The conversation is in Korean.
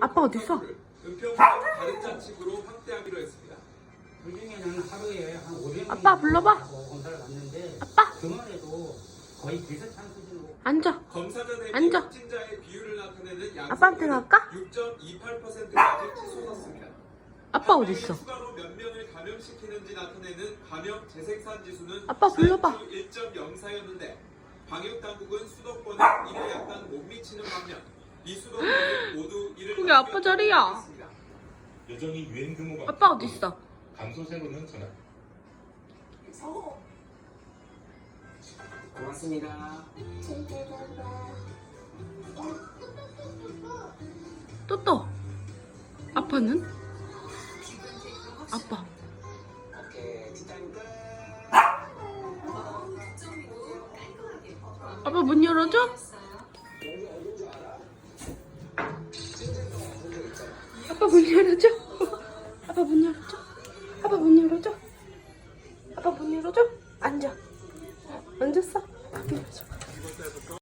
아빠 했습니다. 그중에는 하루에 한 500명 아빠 불러봐. 검사를 받는데 아빠 그만해도 거의 비슷한 수준으로 앉아. 검사자 대비 앉아. 확진자의 비율을 나타내는 아빠한테 갈까? 6.28%까지 치솟았습니다. 아빠 한 명이 어딨어? 추가로 몇 명을 감염시키는지 나타내는 감염 재생산 지수는 아빠 불러봐. 1.04였는데 방역 당국은 수도권에 이에 약간 못 미치는 반면 그게 아빠 자리야. 여전히 유행 규모가 아빠 어딨어? 감소세로는 전환. 고맙습니다. 또또. 아빠는? 아빠. 아빠 문 열어줘? 아빠 문 열어줘? 아빠 문 열어줘? 아빠 문 열어줘? 아빠 문 열어줘? 앉아. 앉았어? 아빠 열어줘.